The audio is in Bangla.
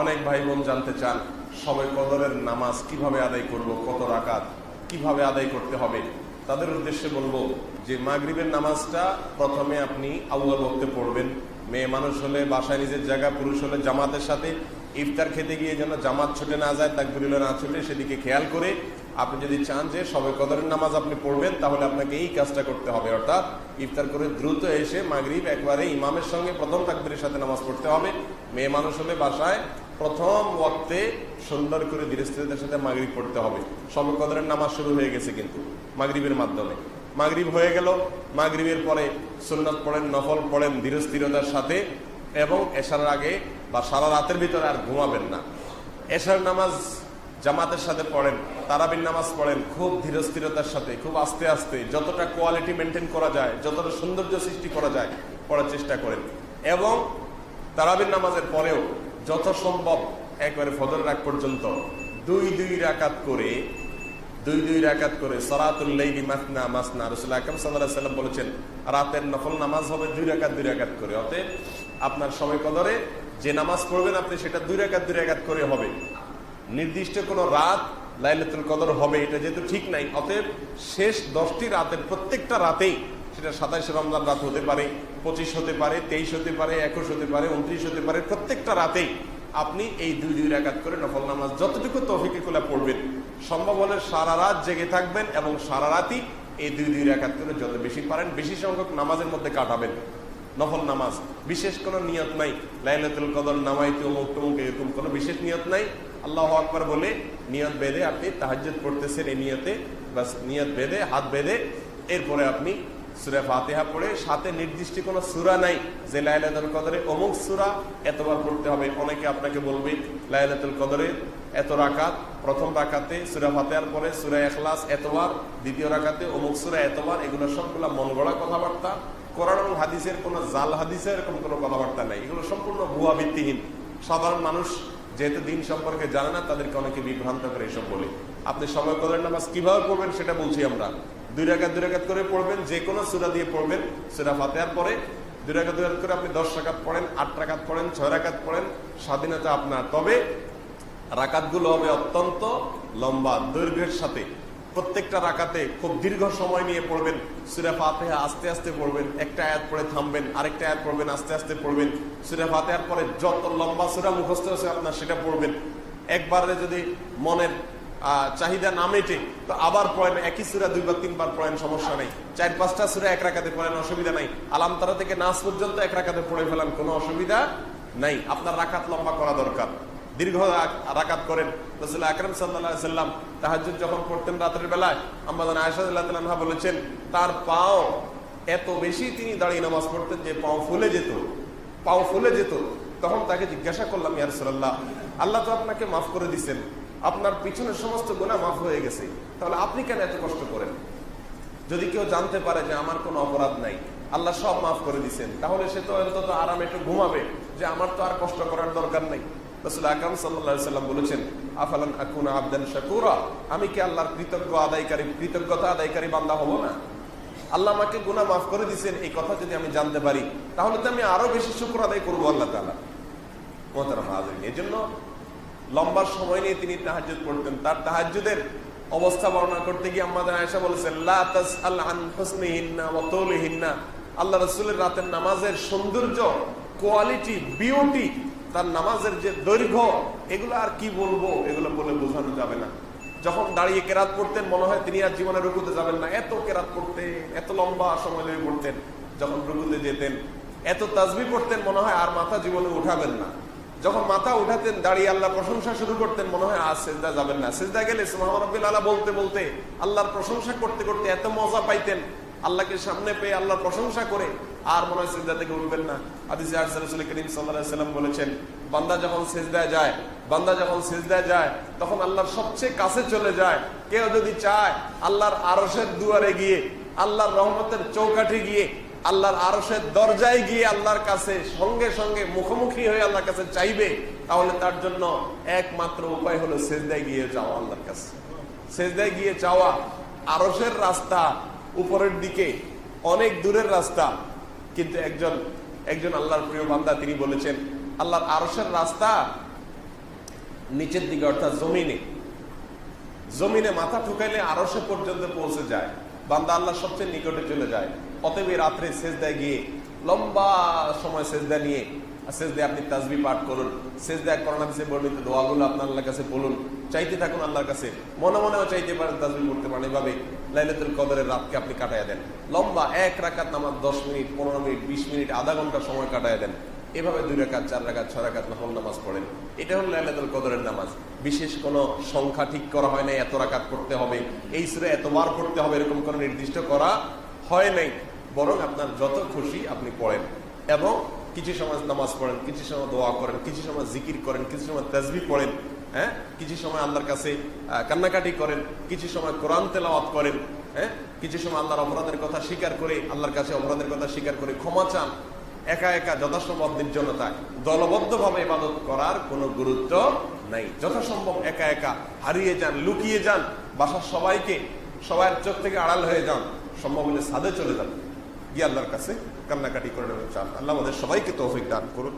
অনেক ভাই বোন জানতে চান, সবে কদরের নামাজ কীভাবে আদায় করব, কত রাকাত, কীভাবে আদায় করতে হবে? তাদের উদ্দেশ্যে বলব যে মাগরিবের নামাজটা প্রথমে আপনি আউ্বাল বক্তে পড়বেন। মেয়ে মানুষ হলে, বাসায় নিজের জায়গা, পুরুষ হলে জামাতের সাথে ইফতার খেতে গিয়ে যেন জামাত ছুটে না যায় তাক তাকবিরুল্লাহ না ছুটে, সেদিকে খেয়াল করে আপনি যদি চান যে সবে কদরের নামাজ আপনি পড়বেন, তাহলে আপনাকে এই কাজটা করতে হবে। অর্থাৎ ইফতার করে দ্রুত এসে মাগরিব একবারে ইমামের সঙ্গে প্রথম তাকবিরের সাথে নামাজ পড়তে হবে। মেয়ে মানুষ হলে বাসায় প্রথম ওয়াক্তে সুন্দর করে ধীরস্থিরতার সাথে মাগরিব পড়তে হবে। সবে কদরের নামাজ শুরু হয়ে গেছে কিন্তু, মাগরিবের মাধ্যমে। মাগরিব হয়ে গেল, মাগরিবের পরে সুন্নত পড়েন, নফল পড়েন ধীরস্থিরতার সাথে এবং এশার আগে বা সারা রাতের ভিতরে আর ঘুমাবেন না। এশার নামাজ জামাতের সাথে পড়েন তারাবিন নামাজ পড়েন, খুব ধীরস্থিরতার সাথে, খুব আস্তে আস্তে যতটা কোয়ালিটি মেনটেন করা যায়, যতটা সৌন্দর্য সৃষ্টি করা যায়, পড়ার চেষ্টা করেন। এবং তারাবিন নামাজের পরেও যত সম্ভব একবারে ফজর রাগ পর্যন্ত দুই দুই রাকাত করে, দুই দুই রাকাত করে সরাতুল্লাইলি মাসনা মাসনা রসুল্লাহ আকরম সাল্লাহ সাল্লাম বলেছেন, রাতের নফল নামাজ হবে দুই রাকাত দুই রাকাত করে। অতএব আপনার সময় কদরে যে নামাজ পড়বেন আপনি সেটা দুই রাকাত দুই রাকাত করে হবে। নির্দিষ্ট কোনো রাত লাইলাতুল কদর হবে, এটা যেহেতু ঠিক নাই, অতএব শেষ দশটি রাতের প্রত্যেকটা রাতেই সেটা সাতাইশে রমজান রাত হতে পারে, পঁচিশ হতে পারে, তেইশ হতে পারে, একুশ হতে পারে, উনত্রিশ হতে পারে, প্রত্যেকটা রাতেই আপনি এই দুই দুই রাকাত করে নফল নামাজ যতটুকু তফিকে কোলা পড়বেন। সম্ভব হলে সারা রাত জেগে থাকবেন এবং সারা রাতই এই দুই দুই রাকাত করে যত বেশি পারেন বেশি সংখ্যক নামাজের মধ্যে কাটাবেন। নফল নামাজ, বিশেষ কোনো নিয়ত নাই। লাইলাতুল কদর, নামাইতে অমুক টমুক এরকম কোনো বিশেষ নিয়ত নাই। আল্লাহ আকবর বলে, নিয়ত বেঁধে আপনি তাহাজ্জুদ পড়তেছেন এই নিয়তে বাস নিয়ত বেঁধে, হাত বেঁধে, এরপরে আপনি সুরা ফাতেহা পড়ে সাথে নির্দিষ্ট কোনো সুরা নাই যে লাইলাতুল কদরে অমুক সুরা এতবার পড়তে হবে। অনেকে আপনাকে বলবে, লাইলাতুল কদরে এত রাকাত, প্রথম রাকাতে সুরা ফাতেহার পরে সুরা এখলাস এতবার, দ্বিতীয় রাকাতে অমুক সুরা এতবার, এগুলো সবগুলা মন গড়া কথাবার্তা। কোরআন এবং হাদিসের কোনো জাল হাদিসের এরকম কোনো কথাবার্তা নাই। এগুলো সম্পূর্ণ ভুয়া ভিত্তিহীন সাধারণ মানুষ যেহেতু দিন সম্পর্কে জানে না, তাদেরকে অনেকে বিভ্রান্ত করে এসব বলে। আপনি সময় কদরের নামাজ কীভাবে পড়বেন সেটা বলছি আমরা। দুই রাকাত দুই রাকাত করে পড়বেন যে কোনো সুরা দিয়ে পড়বেন, সুরা ফাতেহার পরে। দুই রাকাত দুই রাকাত করে আপনি দশ রাকাত পড়েন, আট রাকাত পড়েন, ছয় রাকাত পড়েন, স্বাধীনতা আপনার। তবে রাকাতগুলো হবে অত্যন্ত লম্বা, দৈর্ঘ্যের সাথে। প্রত্যেকটা রাকাতে খুব দীর্ঘ সময় নিয়ে পড়বেন, সুরা ফাতেহা আস্তে আস্তে পড়বেন, একটা আয়াত পড়ে থামবেন, আরেকটা আয়াত পড়বেন, আস্তে আস্তে পড়বেন। সুরা ফাতেহার পরে যত লম্বা সুরা মুখস্থ আছে আপনার, সেটা পড়বেন। একবারে যদি মনের চাহিদা না মেটে তো আবার পড়েন একই সুরা দুইবার, তিনবার পড়েন, সমস্যা নেই। চার, পাঁচটা সুরা এক রাখাতে পড়েন, অসুবিধা নাই। আলামতারা থেকে নাচ পর্যন্ত এক রাখাতে পড়ে ফেলান, কোনো অসুবিধা নাই। আপনার রাকাত লম্বা করা দরকার। দীর্ঘ রাক- রাকাত করেন। রসুল্লাহ আকরম সাল্লাম যখন পড়তেন রাতের বেলায় আমাদের বলেছেন, তার পাও এত বেশি তিনি দাঁড়িয়ে নামাজ পড়তেন যে পাও ফুলে যেত। পাও ফুলে যেত। তখন তাকে জিজ্ঞাসা করলাম ইয়ারসোল্লাহ আল্লাহ তো আপনাকে মাফ করে দিচ্ছেন আপনার পিছনের সমস্ত গুণা মাফ হয়ে গেছে। তাহলে আপনি কেন এত কষ্ট করেন? যদি কেউ জানতে পারে যে আমার কোনো অপরাধ নাই, আল্লাহ সব মাফ করে দিচ্ছেন তাহলে সে তো অন্তত আরামে একটু ঘুমাবে যে আমার তো আর কষ্ট করার দরকার নাই। রসুল আকরম সাল্লা সাল্লাম বলেছেন, আফালান আকুন আবদান শাকুরা? আমি কি আল্লাহর কৃতজ্ঞ আদায়কারী কৃতজ্ঞতা আদায়কারী বান্দা হব না? আল্লাহ আমাকে গুণা মাফ করে দিচ্ছেন এই কথা যদি আমি জানতে পারি, তাহলে তো আমি আরও বেশি শুক্র আদায় করব আল্লাহ তালা মোহতারাম হাজরিন এই জন্য লম্বা সময় নিয়ে তিনি তাহাজুদ পড়তেন। তার তাহাজুদের অবস্থা বর্ণনা করতে গিয়ে আমাদের আয়সা বলেছেন আল্লাহ রাসূলের রাতের নামাজের সৌন্দর্য, কোয়ালিটি, বিউটি, তার নামাজের যে দৈর্ঘ্য, এগুলো আর কি বলব, এগুলো বলে বোঝানো যাবে না। যখন দাঁড়িয়ে কেরাত পড়তেন, মনে হয় তিনি আর জীবনে রুকুতে যাবেন না। এত কেরাত পড়তেন, এত লম্বা সময় ধরে পড়তেন। যখন রুকুতে যেতেন, এত তাজবি পড়তেন, মনে হয় আর মাথা জীবনে উঠাবেন না। যখন মাথা উঠাতেন, দাঁড়িয়ে আল্লাহ প্রশংসা শুরু করতেন, মনে হয় আজ সেজদা যাবেন না। সেজদা গেলে সুমাহরবিল আল্লাহ বলতে বলতে আল্লাহর প্রশংসা করতে করতে এত মজা পাইতেন, আল্লাহকে সামনে পেয়ে আল্লাহর প্রশংসা করে আর মনে হয় সেজদা থেকে উঠবেন না। আদিসে আরসাল করিম সাল্লাম বলেছেন, বান্দা যখন সেজদায় যায়, বান্দা যখন সেজদায় যায়, তখন আল্লাহর সবচেয়ে কাছে চলে যায়। কেউ যদি চায় আল্লাহর আরসের দুয়ারে গিয়ে, আল্লাহর রহমতের চৌকাঠে গিয়ে আল্লাহর আরসের দরজায় গিয়ে আল্লাহর কাছে সঙ্গে সঙ্গে মুখোমুখি হয়ে আল্লাহর কাছে চাইবে, তাহলে তার জন্য একমাত্র উপায় হলো সেজদায় গিয়ে যাওয়া আল্লাহর কাছে। সেজদায় গিয়ে চাওয়া আরসের রাস্তা উপরের দিকে, অনেক দূরের রাস্তা। কিন্তু একজন একজন আল্লাহর প্রিয় বান্দা তিনি বলেছেন, আল্লাহর আরসের রাস্তা নিচের দিকে, অর্থাৎ জমিনে। জমিনে মাথা ঠুকাইলে আরসে পর্যন্ত পৌঁছে যায়। বান্দা আল্লাহ সবচেয়ে নিকটে চলে যায়। অতএব এই রাত্রে সেজদায় গিয়ে, লম্বা সময় সেজদা নিয়ে সেজদায় আপনি তাজবি পাঠ করুন। সেজদায় করোনা দিছে বর্ণিত দোয়াগুলো আপনার আল্লাহর কাছে বলুন। চাইতে থাকুন আল্লাহর কাছে। মনে মনেও চাইতে পারেন তাজবি করতে পারেন। এভাবে লাইলাতুল কদরের রাতকে আপনি কাটাইয়া দেন। লম্বা এক রাকাত নামাজ দশ মিনিট, পনেরো মিনিট, বিশ মিনিট, আধা ঘণ্টা সময় কাটায় দেন। এভাবে দুই রাকাত, চার রাকাত, ছয় রাকাত নফল নামাজ পড়েন। এটা হলো লাইলাতুল কদরের নামাজ। বিশেষ কোনো সংখ্যা ঠিক করা হয় নাই, এত রাকাত করতে হবে, এই সুরে এতবার পড়তে হবে, এরকম কোনো নির্দিষ্ট করা হয় নাই। বরং আপনার যত খুশি আপনি পড়েন। এবং কিছু সময় নামাজ পড়েন, কিছু সময় দোয়া করেন, কিছু সময় জিকির করেন, কিছু সময় তাজবি পড়েন হ্যাঁ? কিছু সময় আল্লাহর কাছে কান্নাকাটি করেন, কিছু সময় কোরআন তেলাওয়াত করেন হ্যাঁ? কিছু সময় আল্লাহর অপরাধের কথা স্বীকার করে, আল্লাহর কাছে অপরাধের কথা স্বীকার করে ক্ষমা চান একা একা যথাসম্ভব নির্জনতায় দলবদ্ধভাবে ইবাদত করার কোনো গুরুত্ব নাই। যথাসম্ভব একা একা হারিয়ে যান, লুকিয়ে যান, বাসার সবাইকে সবাইয়ের চোখ থেকে আড়াল হয়ে যান, সম্ভব হলে সাদে চলে যান। গিয়ে আল্লাহর কাছে কান্নাকাটি করে নেবেন চান আল্লাহ আমাদের সবাইকে তৌফিক দান করুন।